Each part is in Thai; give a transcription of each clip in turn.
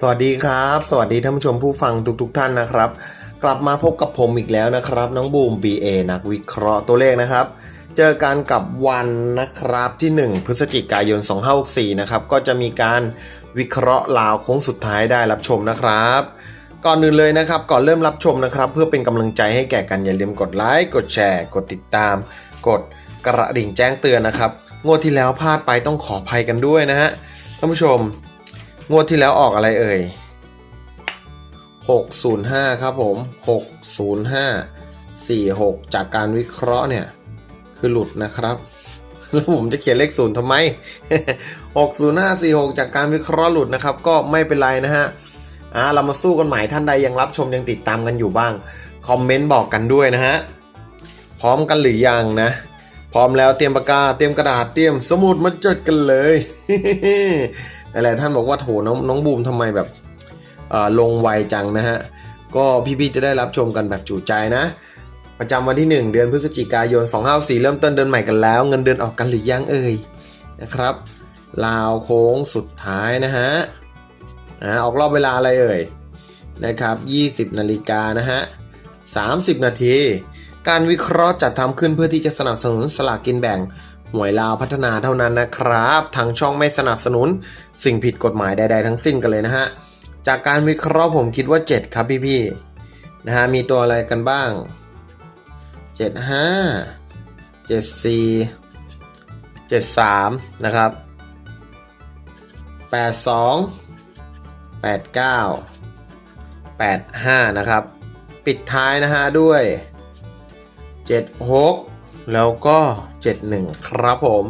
สวัสดีครับ สวัสดีท่านผู้ชมผู้ฟังทุกๆทท่านนะครับ กลับมาพบกับผมอีกแล้วนะครับ น้องบูม BA นักวิเคราะห์ตัวเลขนะครับ เจอกันกับวันนะครับที่ 1 พฤศจิกายน 2564 นะครับ ก็จะมีการวิเคราะห์ลาวโค้งสุดท้ายได้รับชมนะครับ ก่อนอื่นเลยนะครับ ก่อนเริ่มรับชมนะครับ เพื่อเป็นกำลังใจให้แก่กันอย่าลืมกดไลค์กดแชร์ กดติดตาม กดกระดิ่งแจ้งเตือนนะครับงวดที่แล้วพลาดไปต้องขออภัยกันด้วยนะฮะท่านผู้ชม งวดที่แล้วออกอะไรเอ่ย605 ครับผม 605 46 จากการวิเคราะห์เนี่ย คือหลุดนะครับ แล้วผมจะเขียนเลขศูนย์ทำไม 60546 จากการวิเคราะห์หลุดนะครับ ก็ไม่เป็นไรนะฮะอ่าเรามาสู้กันใหม่ท่านใดยังรับชมยังติดตามกันอยู่บ้าง คอมเมนต์บอกกันด้วยนะฮะ พร้อมกันหรือยังนะ พร้อมแล้วเตรียมปากกา เตรียมกระดาษ เตรียมสมุดมาจดกันเลย หลายๆท่านบอกว่าโถน้องน้องบูมทำไมแบบลงไวจังนะฮะ ก็พี่ๆจะได้รับชมกันแบบจุใจนะ ประจำวันที่ 1 เดือนพฤศจิกายน254เริ่มต้นเดือนใหม่กันแล้ว เงินเดือนออกกันหรือยังเอ่ยนะครับ ลาวโค้งสุดท้ายนะฮะอ่าออกรอบเวลาอะไรเอ่ยนะครับ 20 นาฬิกานะฮะ 30 นาที การวิเคราะห์จัดทำขึ้นเพื่อที่จะสนับสนุนสลากกินแบ่ง หวยลาวพัฒนาเท่านั้นนะครับ ทางช่องไม่สนับสนุน สิ่งผิดกฎหมายใดๆทั้งสิ้นกันเลยนะฮะ จากการวิเคราะห์ผมคิดว่า 7 ครับพี่ๆนะฮะ มีตัวอะไรกันบ้าง 75 74 73 นะครับ 82 89 85 นะครับ ปิดท้ายนะฮะด้วย 76 แล้วก็ 71 ครับผม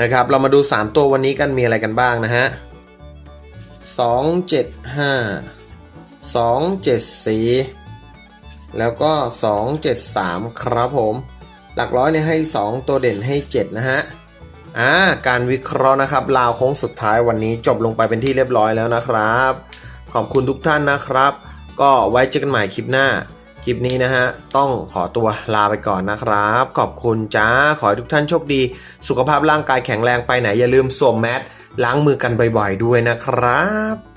นะครับ เรามาดู 3 ตัววันนี้กันมีอะไรกันบ้างนะฮะ 275 274 แล้วก็ 273 ครับผม หลักร้อยเนี่ยให้ 2 ตัวเด่นให้ 7 นะฮะอ่าการวิเคราะห์นะครับลาวโค้งสุดท้ายวันนี้จบลงไปเป็นที่เรียบร้อยแล้วนะครับ ขอบคุณทุกท่านนะครับ ก็ไว้เจอกันใหม่คลิปหน้า ลิปนี้นะฮะ ต้องขอตัวลาไปก่อนนะครับ ขอบคุณจ้า ขอให้ทุกท่านโชคดี สุขภาพร่างกายแข็งแรงไปไหน อย่าลืมสวมแมสล้างมือกันบ่อยๆด้วยนะครับ